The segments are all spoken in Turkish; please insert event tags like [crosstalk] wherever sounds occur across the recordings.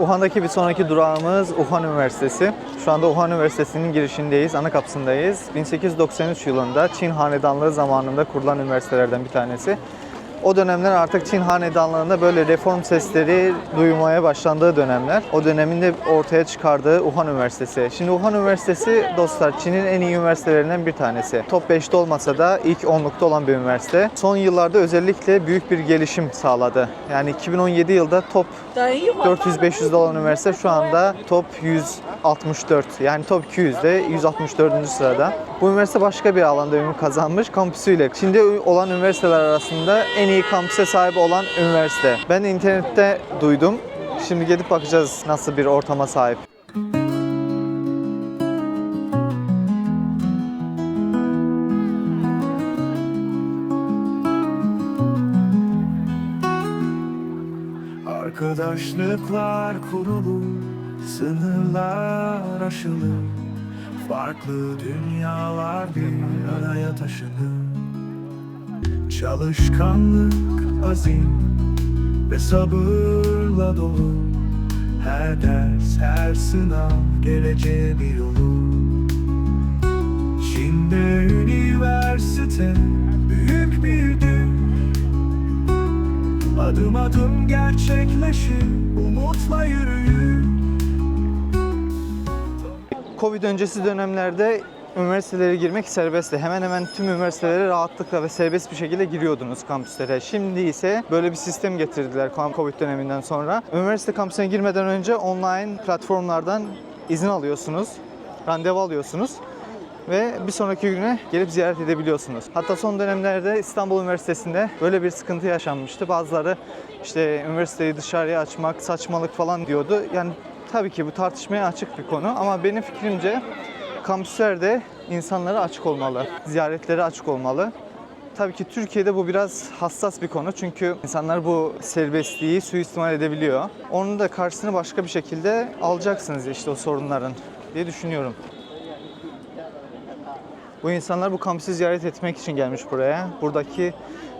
Wuhan'daki bir sonraki durağımız Wuhan Üniversitesi. Şu anda Wuhan Üniversitesi'nin girişindeyiz, ana kapısındayız. 1893 yılında Çin Hanedanlığı zamanında kurulan üniversitelerden bir tanesi. O dönemler artık Çin hanedanlığında böyle reform sesleri duymaya başlandığı dönemler. O döneminde ortaya çıkardığı Wuhan Üniversitesi. Şimdi Wuhan Üniversitesi dostlar Çin'in en iyi üniversitelerinden bir tanesi. Top 5'te olmasa da ilk 10'lukta olan bir üniversite. Son yıllarda özellikle büyük bir gelişim sağladı. Yani 2017 yılda top 400-500'de olan üniversite şu anda top 164. Yani top 200'de 164. sırada. Bu üniversite başka bir alanda ünlü kazanmış kampüsüyle. Çin'de olan üniversiteler arasında en iyi kampüse sahip olan üniversite. Ben internette duydum. Şimdi gidip bakacağız nasıl bir ortama sahip. Arkadaşlıklar kurulur, sınırlar aşılır Farklı dünyalar bir araya taşınır Çalışkanlık, azim ve sabırla dolu. Her ders, her sınav geleceğe bir yolu. Çin'de üniversite büyük bir düğün. Adım adım gerçekleşir umutla yürüyün. Covid öncesi dönemlerde üniversitelere girmek serbestti. Hemen hemen tüm üniversitelere rahatlıkla ve serbest bir şekilde giriyordunuz kampüslere. Şimdi ise böyle bir sistem getirdiler Covid döneminden sonra. Üniversite kampüsüne girmeden önce online platformlardan izin alıyorsunuz, randevu alıyorsunuz ve bir sonraki güne gelip ziyaret edebiliyorsunuz. Hatta son dönemlerde İstanbul Üniversitesi'nde böyle bir sıkıntı yaşanmıştı. Bazıları işte üniversiteyi dışarıya açmak saçmalık falan diyordu. Yani tabii ki bu tartışmaya açık bir konu ama benim fikrimce kampüsler de insanlara açık olmalı, ziyaretlere açık olmalı. Tabii ki Türkiye'de bu biraz hassas bir konu çünkü insanlar bu serbestliği suistimal edebiliyor. Onun da karşısını başka bir şekilde alacaksınız işte o sorunların diye düşünüyorum. Bu insanlar bu kampüsü ziyaret etmek için gelmiş buraya. Buradaki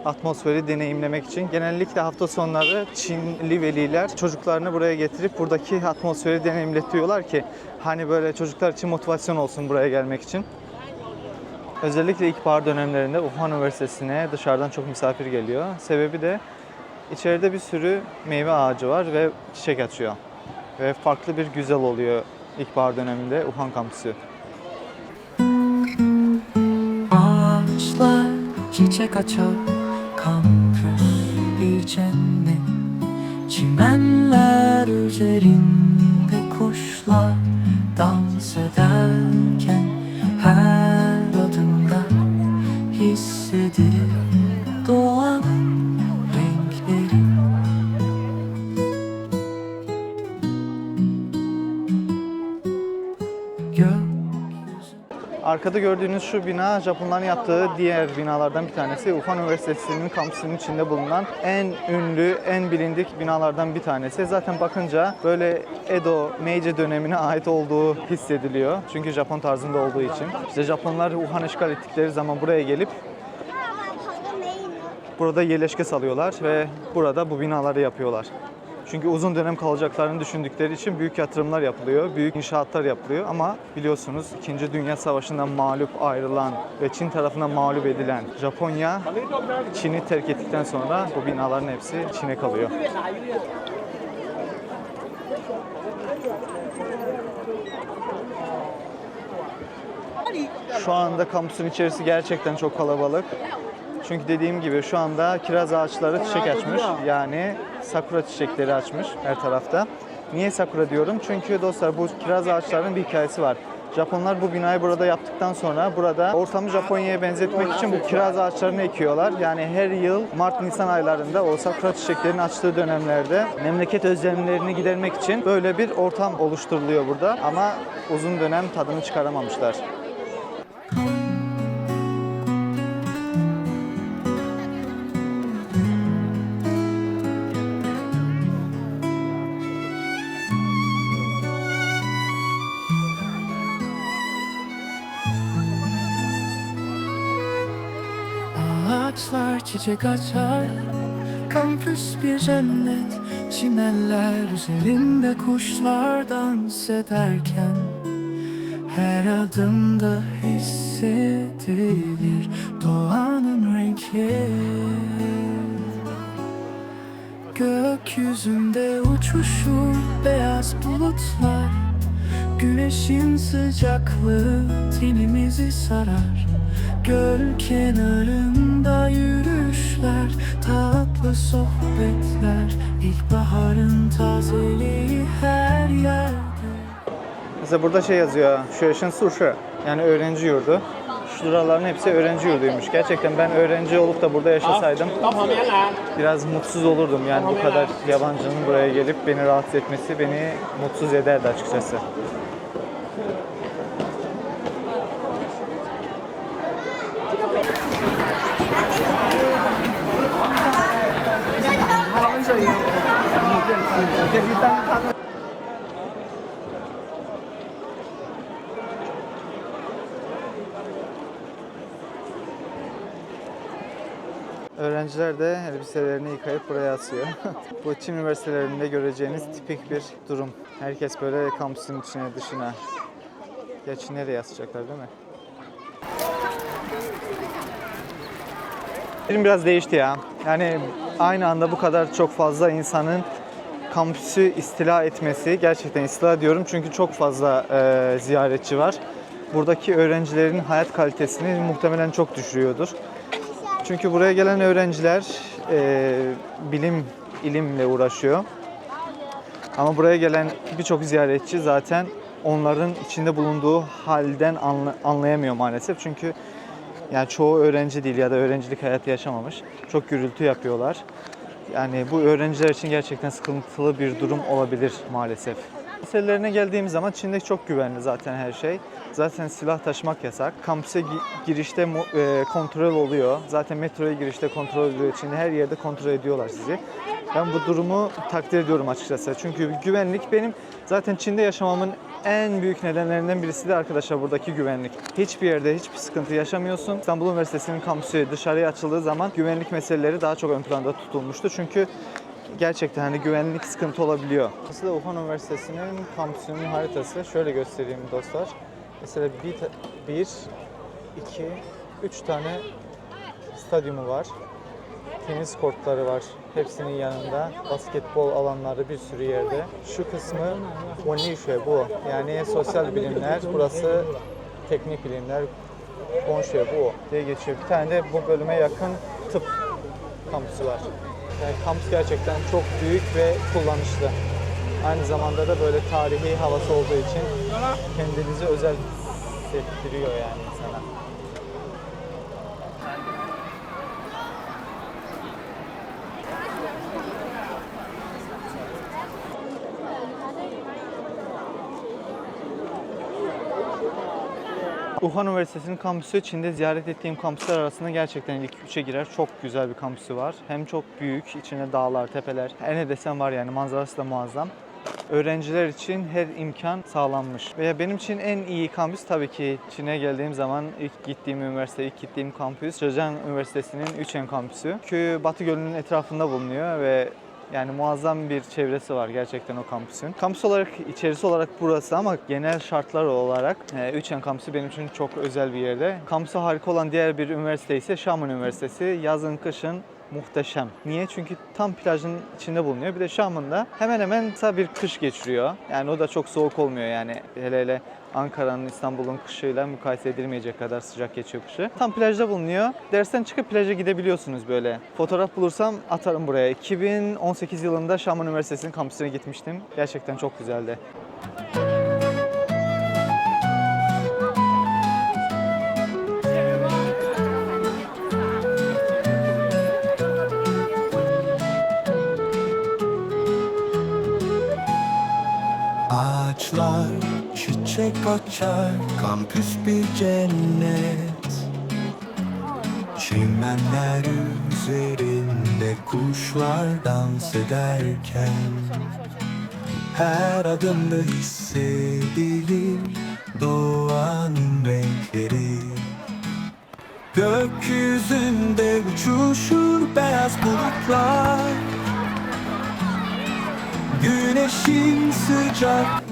atmosferi deneyimlemek için. Genellikle hafta sonları Çinli veliler çocuklarını buraya getirip buradaki atmosferi deneyimletiyorlar ki hani böyle çocuklar için motivasyon olsun buraya gelmek için. Özellikle ilkbahar dönemlerinde Wuhan Üniversitesi'ne dışarıdan çok misafir geliyor. Sebebi de içeride bir sürü meyve ağacı var ve çiçek açıyor. Ve farklı bir güzel oluyor ilkbahar döneminde Wuhan kampüsü. Ağaçlar çiçek açar Kampüs bir cennet Çimenler üzerinde kuşlar Dans ederken Arkada gördüğünüz şu bina Japonların yaptığı diğer binalardan bir tanesi. Wuhan Üniversitesi'nin kampüsünün içinde bulunan en ünlü, en bilindik binalardan bir tanesi. Zaten bakınca böyle Edo, Meiji dönemine ait olduğu hissediliyor. Çünkü Japon tarzında olduğu için. İşte Japonlar Wuhan işgal ettikleri zaman buraya gelip burada yerleşke salıyorlar ve burada bu binaları yapıyorlar. Çünkü uzun dönem kalacaklarını düşündükleri için büyük yatırımlar yapılıyor, büyük inşaatlar yapılıyor ama biliyorsunuz 2. Dünya Savaşı'ndan mağlup ayrılan ve Çin tarafından mağlup edilen Japonya Çin'i terk ettikten sonra bu binaların hepsi Çin'e kalıyor. Şu anda kampüsün içerisi gerçekten çok kalabalık. Çünkü dediğim gibi şu anda kiraz ağaçları çiçek açmış. Yani sakura çiçekleri açmış her tarafta. Niye sakura diyorum? Çünkü dostlar bu kiraz ağaçlarının bir hikayesi var. Japonlar bu binayı burada yaptıktan sonra burada ortamı Japonya'ya benzetmek için bu kiraz ağaçlarını ekiyorlar. Yani her yıl Mart-Nisan aylarında o sakura çiçeklerinin açtığı dönemlerde memleket özlemlerini gidermek için böyle bir ortam oluşturuluyor burada. Ama uzun dönem tadını çıkaramamışlar. Çiçek açar. Kampüs bir cennet Çimenler üzerinde kuşlar dans ederken Her adımda hissedilir doğanın renkleri Gökyüzünde uçuşur beyaz bulutlar Güneşin sıcaklığı tenimizi sarar. Göl kenarında yürüyüşler Tatlı sohbetler İlkbaharın tazeliği her yerde Mesela burada şey yazıyor, Şöşen Suşu. Yani öğrenci yurdu. Şuraların hepsi öğrenci yurduymuş. Gerçekten ben öğrenci olup da burada yaşasaydım biraz mutsuz olurdum. Yani bu kadar yabancının buraya gelip beni rahatsız etmesi beni mutsuz ederdi açıkçası. Öğrenciler de elbiselerini yıkayıp buraya asıyor. [laughs] Bu Çin üniversitelerinde göreceğiniz tipik bir durum. Herkes böyle kampüsün içine dışına. Gerçi nereye asacaklar değil mi? Film biraz değişti ya. Yani aynı anda bu kadar çok fazla insanın kampüsü istila etmesi gerçekten istila diyorum çünkü çok fazla e, ziyaretçi var. Buradaki öğrencilerin hayat kalitesini muhtemelen çok düşürüyordur. Çünkü buraya gelen öğrenciler e, bilim, ilimle uğraşıyor. Ama buraya gelen birçok ziyaretçi zaten onların içinde bulunduğu halden anla- anlayamıyor maalesef. Çünkü yani çoğu öğrenci değil ya da öğrencilik hayatı yaşamamış. Çok gürültü yapıyorlar. Yani bu öğrenciler için gerçekten sıkıntılı bir durum olabilir maalesef. Meselelerine geldiğim zaman Çin'de çok güvenli zaten her şey. Zaten silah taşımak yasak. Kampüse gi- girişte e, kontrol oluyor. Zaten metroya girişte kontrol ediyor. Çin'de her yerde kontrol ediyorlar sizi. Ben bu durumu takdir ediyorum açıkçası. Çünkü güvenlik benim zaten Çin'de yaşamamın en büyük nedenlerinden birisi de arkadaşlar buradaki güvenlik. Hiçbir yerde hiçbir sıkıntı yaşamıyorsun. İstanbul Üniversitesi'nin kampüsü dışarıya açıldığı zaman güvenlik meseleleri daha çok ön planda tutulmuştu. Çünkü gerçekten hani güvenlik sıkıntı olabiliyor. Aslında Wuhan Üniversitesi'nin kampüsünün haritası şöyle göstereyim dostlar. Mesela bir, bir iki, üç tane stadyumu var. Tenis kortları var. Hepsinin yanında. Basketbol alanları bir sürü yerde. Şu kısmı Wonishue bu. Yani sosyal bilimler. Burası teknik bilimler. Wonshue bu diye geçiyor. Bir tane de bu bölüme yakın tıp kampüsü var. Yani kampüs gerçekten çok büyük ve kullanışlı. Aynı zamanda da böyle tarihi havası olduğu için kendinizi özel hissettiriyor yani insana. Wuhan Üniversitesi'nin kampüsü Çin'de ziyaret ettiğim kampüsler arasında gerçekten ilk üçe girer. Çok güzel bir kampüsü var. Hem çok büyük, içinde dağlar, tepeler. Her ne desem var yani manzarası da muazzam. Öğrenciler için her imkan sağlanmış. Veya benim için en iyi kampüs tabii ki Çin'e geldiğim zaman ilk gittiğim üniversite, ilk gittiğim kampüs Zhejiang Üniversitesi'nin Üçen kampüsü. Çünkü Batı Gölü'nün etrafında bulunuyor ve yani muazzam bir çevresi var gerçekten o kampüsün. Kampüs olarak, içerisi olarak burası ama genel şartlar olarak e, Üçen kampüsü benim için çok özel bir yerde. Kampüsü harika olan diğer bir üniversite ise Şaman Üniversitesi. Yazın, kışın muhteşem. Niye? Çünkü tam plajın içinde bulunuyor. Bir de Şam'ında hemen hemen kısa bir kış geçiriyor. Yani o da çok soğuk olmuyor yani. Hele hele Ankara'nın, İstanbul'un kışıyla mukayese edilmeyecek kadar sıcak geçiyor kışı. Tam plajda bulunuyor. Dersten çıkıp plaja gidebiliyorsunuz böyle. Fotoğraf bulursam atarım buraya. 2018 yılında Şaman Üniversitesi'nin kampüsüne gitmiştim. Gerçekten çok güzeldi. Ağaçlar çiçek açar Kampüs bir cennet. Çimenler üzerinde kuşlar dans ederken Her adımda hissedilir doğanın renkleri. Gökyüzünde uçuşur beyaz bulutlar. Güneşin sıcak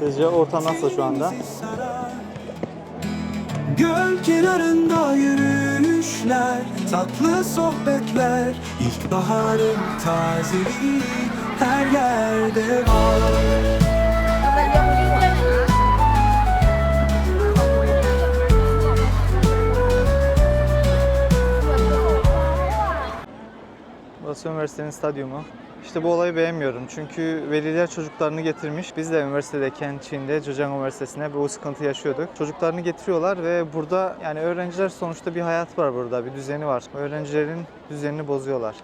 Sizce ortam nasıl şu anda? Göl kenarında yürüyüşler Tatlı sohbetler İlkbaharın tazeliği Her yerde var Burası üniversitenin stadyumu. İşte bu olayı beğenmiyorum çünkü veliler çocuklarını getirmiş. Biz de üniversitedeyken Çin'de Zhejiang Üniversitesi'ne bu sıkıntı yaşıyorduk. Çocuklarını getiriyorlar ve burada yani öğrenciler sonuçta bir hayat var burada, bir düzeni var. Öğrencilerin düzenini bozuyorlar.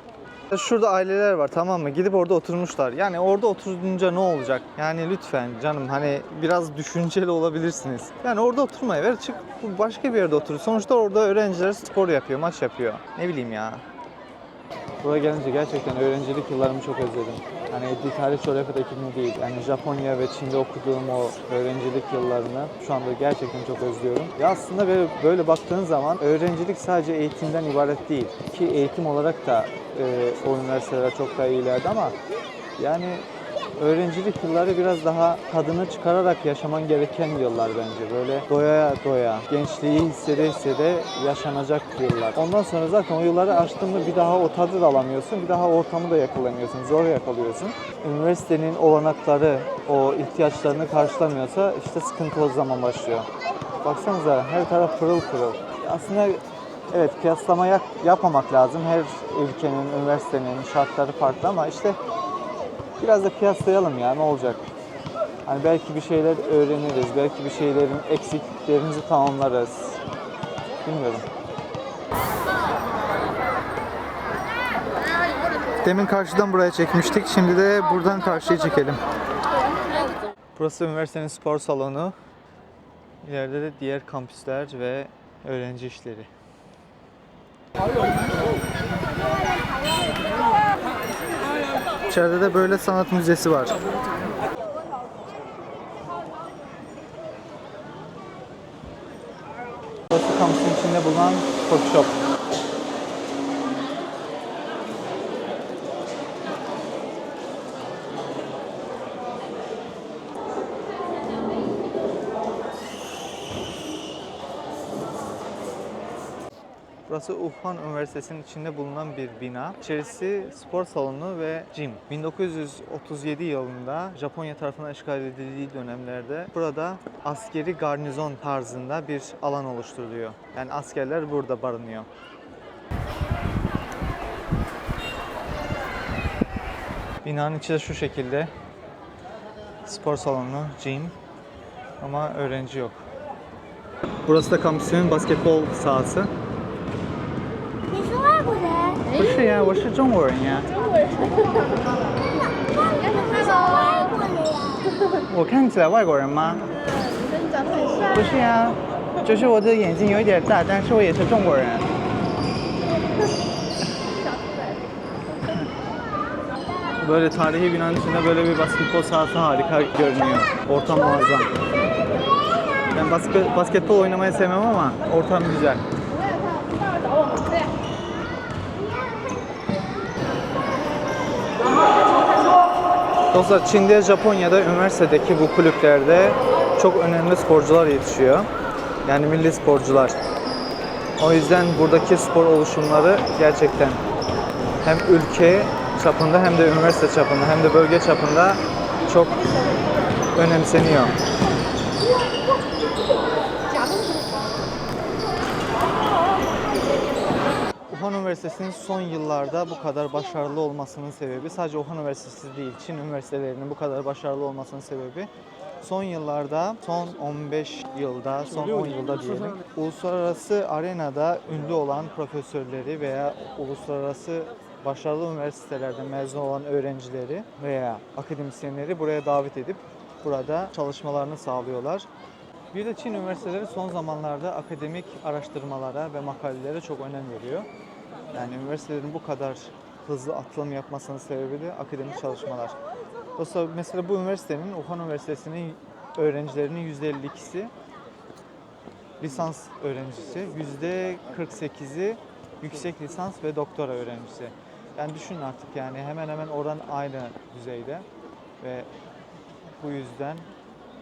Şurada aileler var tamam mı? Gidip orada oturmuşlar. Yani orada oturunca ne olacak? Yani lütfen canım hani biraz düşünceli olabilirsiniz. Yani orada oturmaya ver çık başka bir yerde otur. Sonuçta orada öğrenciler spor yapıyor, maç yapıyor. Ne bileyim ya. Buraya gelince gerçekten öğrencilik yıllarımı çok özledim. Hani bir tarih coğrafya ekibini değil. Yani Japonya ve Çin'de okuduğum o öğrencilik yıllarını şu anda gerçekten çok özlüyorum. Ya aslında böyle, böyle baktığın zaman öğrencilik sadece eğitimden ibaret değil. Ki eğitim olarak da e, o üniversiteler çok daha iyilerdi ama yani öğrencilik yılları biraz daha tadını çıkararak yaşaman gereken yıllar bence. Böyle doya doya, gençliği hissede hissede yaşanacak yıllar. Ondan sonra zaten o yılları açtın mı bir daha o tadı da alamıyorsun, bir daha ortamı da yakalamıyorsun, zor yakalıyorsun. Üniversitenin olanakları, o ihtiyaçlarını karşılamıyorsa işte sıkıntı o zaman başlıyor. Baksanıza her taraf pırıl pırıl. Aslında evet kıyaslama yap- yapmamak lazım. Her ülkenin, üniversitenin şartları farklı ama işte Biraz da kıyaslayalım ya ne olacak? Hani belki bir şeyler öğreniriz, belki bir şeylerin eksikliklerimizi tamamlarız. Bilmiyorum. Demin karşıdan buraya çekmiştik. Şimdi de buradan karşıya çekelim. Burası üniversitenin spor salonu. İleride de diğer kampüsler ve öğrenci işleri. İçeride de böyle sanat müzesi var. Burası kampüsün içinde bulunan coffee Burası Wuhan Üniversitesi'nin içinde bulunan bir bina. İçerisi spor salonu ve gym. 1937 yılında Japonya tarafından işgal edildiği dönemlerde burada askeri garnizon tarzında bir alan oluşturuluyor. Yani askerler burada barınıyor. Binanın içi de şu şekilde. Spor salonu, gym ama öğrenci yok. Burası da kampüsün basketbol sahası. 你是外国人？不是呀，我是中国人呀。你是外国人呀？我看起来外国人吗？不是呀，就是我的眼睛有一点大，但是我也是中国人。 Böyle tarihi [laughs] binanın içinde böyle bir basketbol sahası harika görünüyor. Ortam muazzam. Ben basket, basketbol oynamayı sevmem ama ortam güzel. Dostlar Çin'de, Japonya'da, üniversitedeki bu kulüplerde çok önemli sporcular yetişiyor. Yani milli sporcular. O yüzden buradaki spor oluşumları gerçekten hem ülke çapında hem de üniversite çapında hem de bölge çapında çok önemseniyor. Wuhan Üniversitesi'nin son yıllarda bu kadar başarılı olmasının sebebi sadece Wuhan Üniversitesi değil, Çin üniversitelerinin bu kadar başarılı olmasının sebebi son yıllarda, son 15 yılda, son 10 yılda diyelim, uluslararası arenada ünlü olan profesörleri veya uluslararası başarılı üniversitelerden mezun olan öğrencileri veya akademisyenleri buraya davet edip burada çalışmalarını sağlıyorlar. Bir de Çin üniversiteleri son zamanlarda akademik araştırmalara ve makalelere çok önem veriyor. Yani üniversitelerin bu kadar hızlı atılım yapmasının sebebi de akademik çalışmalar. Dostlar mesela bu üniversitenin, Wuhan Üniversitesi'nin öğrencilerinin %52'si lisans öğrencisi, %48'i yüksek lisans ve doktora öğrencisi. Yani düşünün artık yani hemen hemen oran aynı düzeyde. ve bu yüzden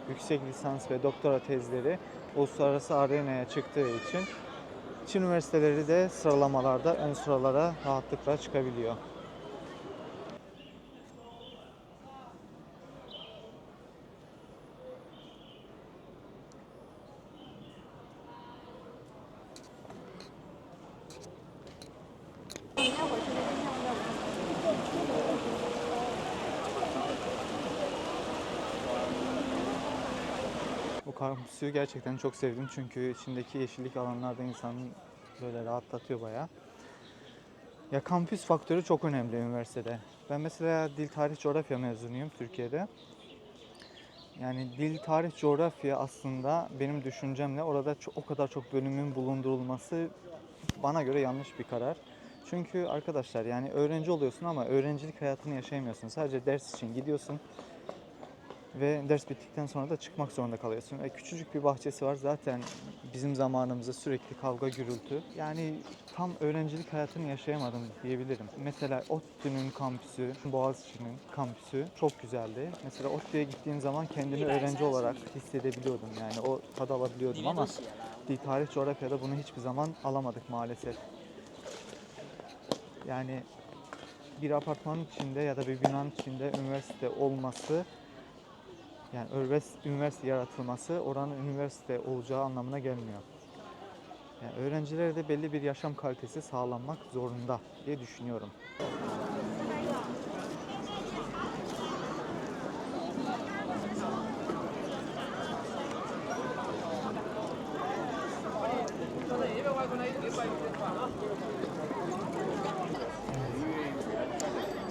yüksek lisans ve doktora tezleri uluslararası arenaya çıktığı için Çin üniversiteleri de sıralamalarda ön sıralara rahatlıkla çıkabiliyor. Kampüsü gerçekten çok sevdim çünkü içindeki yeşillik alanlarda insanı böyle rahatlatıyor bayağı. Ya kampüs faktörü çok önemli üniversitede. Ben mesela dil, tarih, coğrafya mezunuyum Türkiye'de. Yani dil, tarih, coğrafya aslında benim düşüncemle orada o kadar çok bölümün bulundurulması bana göre yanlış bir karar. Çünkü arkadaşlar yani öğrenci oluyorsun ama öğrencilik hayatını yaşayamıyorsun. Sadece ders için gidiyorsun ve ders bittikten sonra da çıkmak zorunda kalıyorsun. Ve küçücük bir bahçesi var zaten bizim zamanımızda sürekli kavga gürültü. Yani tam öğrencilik hayatını yaşayamadım diyebilirim. Mesela ODTÜ'nün kampüsü, Boğaziçi'nin kampüsü çok güzeldi. Mesela ODTÜ'ye gittiğim zaman kendimi öğrenci olarak hissedebiliyordum. Yani o tadı alabiliyordum ama tarih, coğrafyada bunu hiçbir zaman alamadık maalesef. Yani bir apartmanın içinde ya da bir binanın içinde üniversite olması yani üniversite, yaratılması oranın üniversite olacağı anlamına gelmiyor. Yani öğrencilere de belli bir yaşam kalitesi sağlanmak zorunda diye düşünüyorum.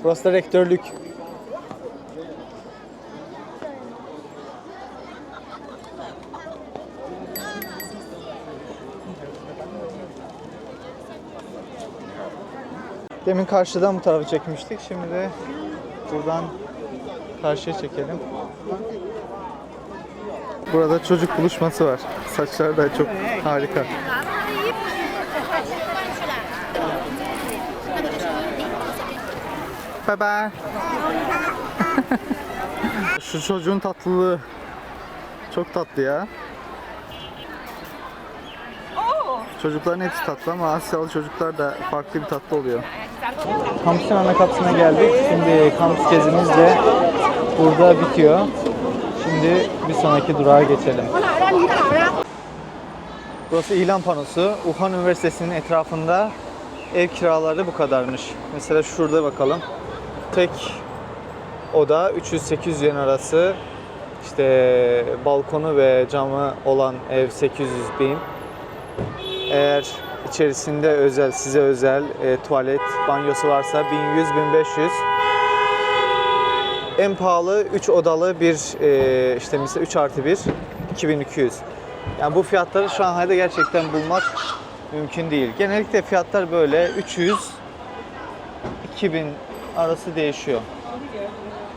Burası da rektörlük. Demin karşıdan bu tarafı çekmiştik. Şimdi de buradan karşıya çekelim. Burada çocuk buluşması var. Saçlar da çok harika. Bye bye. [laughs] Şu çocuğun tatlılığı çok tatlı ya. Çocukların hepsi tatlı ama Asyalı çocuklar da farklı bir tatlı oluyor. Kampüsün ana kapısına geldik. Şimdi kampüs gezimiz de burada bitiyor. Şimdi bir sonraki durağa geçelim. Burası ilan panosu. Wuhan Üniversitesi'nin etrafında ev kiraları bu kadarmış. Mesela şurada bakalım. Tek oda 300-800 yen arası. İşte balkonu ve camı olan ev 800 bin. Eğer içerisinde özel, size özel e, tuvalet, banyosu varsa 1100-1500. En pahalı 3 odalı bir e, işte mesela 3 artı 1 2200. Yani bu fiyatları Şanghay'da gerçekten bulmak mümkün değil. Genellikle fiyatlar böyle 300 2000 arası değişiyor.